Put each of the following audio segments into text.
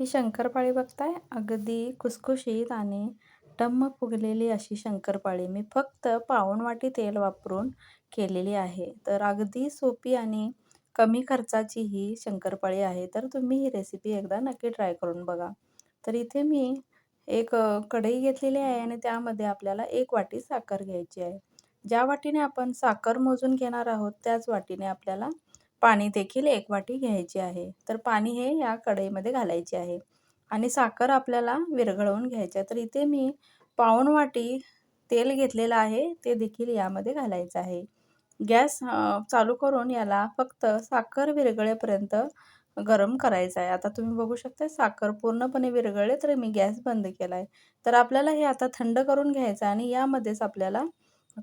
ही शंकरपाळी बघताय? अगदी खुसखुशीत आणि टम्म फुगलेली अशी शंकरपाळी. मी फक्त पावणवाटी तेल वापरून केलेली आहे. तर अगदी सोपी आणि कमी खर्चाची ही शंकरपाळी आहे. तर तुम्ही ही रेसिपी एकदा नक्की ट्राय करून बघा. तर इथे मी एक कढई घेतलेली आहे आणि त्यामध्ये आपल्याला एक वाटी साखर घ्यायची आहे. ज्या वाटीने आपण साखर मोजून घेणार आहोत त्याच वाटीने आपल्याला पाणी देखील एक वाटी घ्यायची आहे. तर पाणी हे या कढईमध्ये घालायचे आहे. आणि साखर आपल्याला विरघळवून घ्यायची आहे. तर इथे मी पाऊण वाटी तेल घेतलेलं आहे. ते देखील यामध्ये घालायचं आहे. गॅस चालू करून याला फक्त साखर विरघळेपर्यंत गरम करायचं आहे. आता तुम्ही बघू शकता साखर पूर्णपणे विरघळले तर मी गॅस बंद केला आहे तर आपल्याला हे आता थंड करून घ्यायचं आणि यामध्येच आपल्याला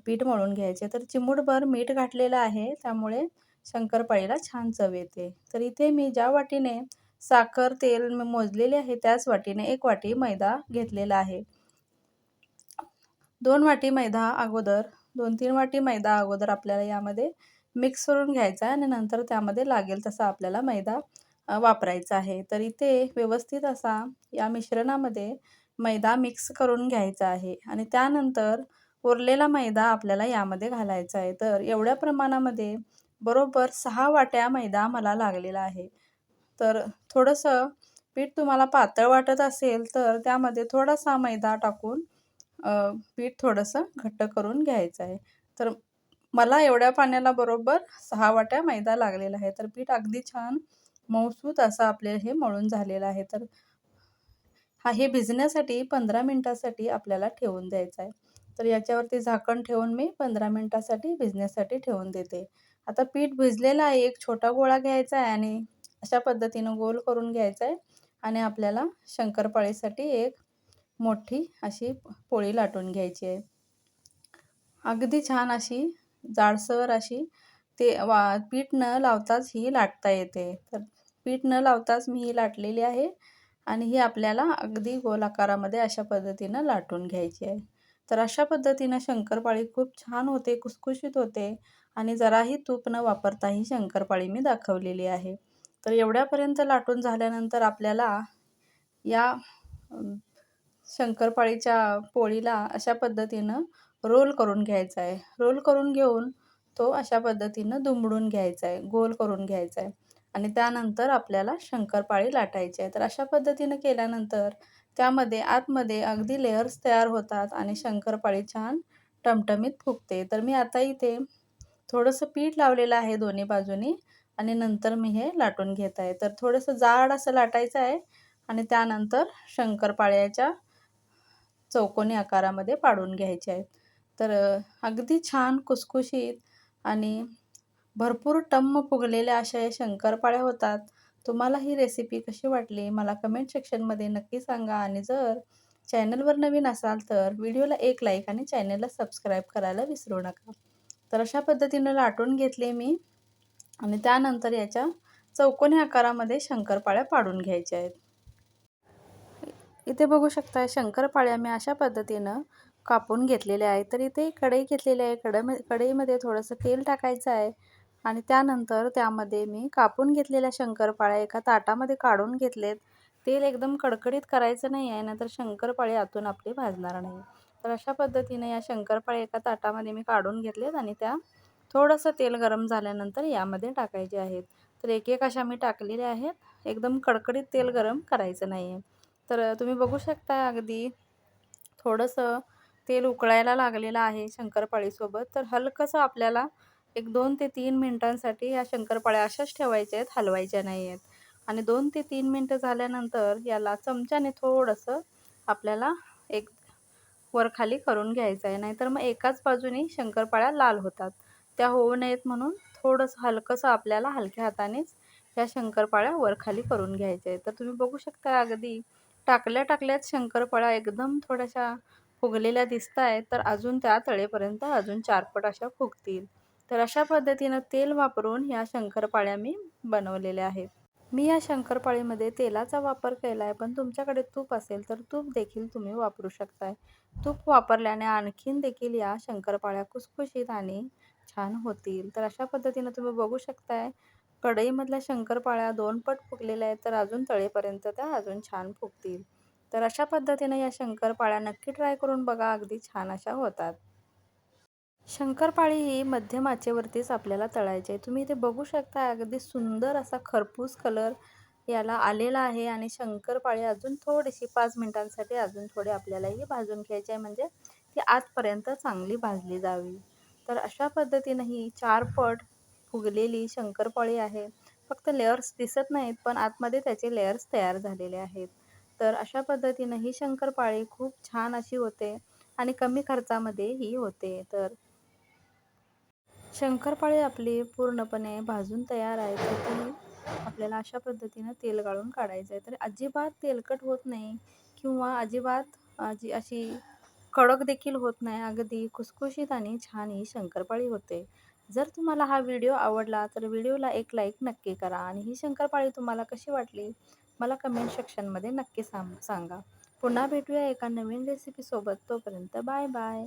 पीठ मळून घ्यायचे तर चिमूटभर मीठ घातलेलं आहे. त्यामुळे शंकरपाळीला छान चव येते. तर इथे मी ज्या वाटीने साखर तेल मोजलेले आहे त्याच वाटीने एक वाटी मैदा घेतलेला आहे. दोन वाटी मैदा अगोदर दोन तीन वाटी मैदा अगोदर आपल्याला यामध्ये मिक्स करून घ्यायचा आहे आणि नंतर त्यामध्ये लागेल तसा आपल्याला मैदा वापरायचा आहे. तर इथे व्यवस्थित असा या मिश्रणामध्ये मैदा मिक्स करून घ्यायचा आहे आणि त्यानंतर उरलेला मैदा आपल्याला यामध्ये घालायचा आहे. तर एवढ्या प्रमाणामध्ये बरोबर सहा वाट्या मैदा मला लागलेला आहे. तर थोडंसं पीठ तुम्हाला पातळ वाटत असेल तर त्यामध्ये थोडासा मैदा टाकून पीठ थोडंसं घट्ट करून घ्यायचं आहे. तर मला एवढ्या पाण्याला बरोबर सहा वाट्या मैदा लागलेला आहे. तर पीठ अगदी छान मऊसूत असं आपले हे मळून झालेलं आहे. तर हा हे भिजण्यासाठी पंधरा मिनटासाठी आपल्याला ठेवून द्यायचं आहे. तर याच्यावरती झाकण ठेवून मी पंधरा मिनटासाठी भिजण्यासाठी ठेवून देते. आता पीठ भिजलेलं आहे एक छोटा गोळा घ्यायचा आहे आणि अशा पद्धतीनं गोल करून घ्यायचा आहे आणि आपल्याला शंकरपाळीसाठी एक मोठी अशी पोळी लाटून घ्यायची आहे. अगदी छान अशी जाडसर अशी ते वा पीठ न लावताच ही लाटता येते. तर पीठ न लावताच मी ही लाटलेली आहे आणि ही आपल्याला अगदी गोल आकारामध्ये अशा पद्धतीनं लाटून घ्यायची आहे. तर अशा पद्धतीनं शंकरपाळी खूप छान होते कुसकुशीत होते आणि जराही तूप न वापरता ही शंकरपाळी मी दाखवलेली आहे. तर एवढ्यापर्यंत लाटून झाल्यानंतर आपल्याला या शंकरपाळीच्या पोळीला अशा पद्धतीनं रोल करून घ्यायचा आहे. रोल करून घेऊन तो अशा पद्धतीनं दुमडून घ्यायचा आहे गोल करून घ्यायचा आहे आणि त्यानंतर आपल्याला शंकरपाळी लाटायची आहे. तर अशा पद्धतीनं केल्यानंतर त्यामध्ये आतमध्ये अगदी लेयर्स तयार होतात आणि शंकरपाळी छान टमटमीत फुगते. तर मी आता इथे थोडंसं पीठ लावलेलं आहे दोन्ही बाजूनी आणि नंतर मी हे लाटून घेत आहे. तर थोडंसं जाड असं लाटायचं आहे आणि त्यानंतर शंकरपाळ्याच्या चौकोनी आकारामध्ये पाडून घ्यायचे आहेत तर अगदी छान कुसकुशीत आणि भरपूर टम्म फुगलेल्या अशा या शंकरपाळ्या होतात. तुम्हाला ही रेसिपी कशी वाटली? मला कमेंट सेक्शनमध्ये नक्की सांगा. आणि जर चॅनलवर नवीन असाल तर व्हिडिओला एक लाईक आणि चॅनलला सबस्क्राईब करायला विसरू नका. तर अशा पद्धतीनं लाटून घेतले मी. आणि त्यानंतर याच्या चौकोनी आकारामध्ये शंकरपाळ्या पाडून घ्यायच्या आहेत. इथे बघू शकता शंकरपाळ्या मी अशा पद्धतीनं कापून घेतलेल्या आहेत. तर इथे कढई घेतलेली आहे. कढ कढईमध्ये थोडंसं तेल टाकायचं आहे. आणि त्यानंतर त्यामध्ये मी कापून घेतलेल्या शंकरपाळ्या एका ताटामध्ये काढून घेतलेत. तेल एकदम कडकडीत करायचं नाही आहे नंतर शंकरपाळी आतून आपली भाजणार नाही. तर अशा पद्धतीने या शंकरपाळी एका ताटामध्ये मी काढून घेतलेत आणि त्या थोडंसं तेल गरम झाल्यानंतर यामध्ये टाकायचे आहेत. तर एक एक अशा मी टाकलेल्या आहेत. एकदम कडकडीत तेल गरम करायचं नाही आहे. तर तुम्ही बघू शकता अगदी थोडंसं तेल उकळायला लागलेलं आहे शंकरपाळीसोबत. तर हलकंसं आपल्याला एक दोन ते तीन मिनटांसाठी या शंकरपाळ्या अशाच ठेवायच्या आहेत हलवायच्या नाही आहेत. आणि दोन ते तीन मिनटं झाल्यानंतर याला चमच्याने थोडंसं आपल्याला एक वरखाली करून घ्यायचं आहे. नाहीतर मग एकाच बाजूने शंकरपाळ्या लाल होतात. त्या होऊ नयेत म्हणून थोडंसं हलकंसं आपल्याला हलक्या हातानेच या शंकरपाळ्या वरखाली करून घ्यायच्या आहेत. तर तुम्ही बघू शकता अगदी टाकल्या टाकल्यात शंकरपाळ्या एकदम थोड्याशा फुगलेल्या दिसत आहेत तर अजून त्या तळेपर्यंत अजून चारपट अशा फुगतील. तर अशा पद्धतीनं तेल वापरून ह्या शंकरपाळ्या मी बनवलेल्या आहेत. मी या शंकरपाळीमध्ये तेलाचा वापर केला आहे पण तुमच्याकडे तूप असेल तर तूप देखील तुम्ही वापरू शकताय. तूप वापरल्याने आणखीन देखील या शंकरपाळ्या कुसकुशीत आणि छान होतील. तर अशा पद्धतीनं तुम्ही बघू शकताय कढईमधल्या शंकरपाळ्या दोन पट फुगलेल्या आहेत तर अजून तळेपर्यंत त्या अजून छान फुगतील. तर अशा पद्धतीनं या शंकरपाळ्या नक्की ट्राय करून बघा अगदी छान अशा होतात. शंकरपाळी ही मध्यम आचेवरतीच आपल्याला तळायची आहे. तुम्ही इथे बघू शकता अगदी सुंदर असा खरपूस कलर याला आलेला आहे आणि शंकरपाळी अजून थोडीशी पाच मिनिटांसाठी अजून थोडी आपल्याला ही भाजून घ्यायची आहे. म्हणजे ती आतपर्यंत चांगली भाजली जावी. तर अशा पद्धतीनं ही चार पट फुगलेली शंकरपाळी आहे. फक्त लेअर्स दिसत नाहीत पण आतमध्ये त्याचे लेअर्स तयार झालेले आहेत. तर अशा पद्धतीनं ही शंकरपाळी खूप छान अशी होते आणि कमी खर्चामध्ये ही होते. तर शंकरपाळी आपली पूर्णपणे भाजून तयार आहे तर ती आपल्याला अशा पद्धतीनं तेल गाळून काढायचं आहे. तर अजिबात तेलकट होत नाही किंवा अजिबात अजी अशी कडक देखील होत नाही. अगदी खुसखुशीत आणि छान ही शंकरपाळी होते. जर तुम्हाला हा व्हिडिओ आवडला तर व्हिडिओला एक लाईक नक्की करा आणि ही शंकरपाळी तुम्हाला कशी वाटली मला कमेंट सेक्शनमध्ये नक्की सांग सांगा. पुन्हा भेटूया एका नवीन रेसिपीसोबत तोपर्यंत बाय बाय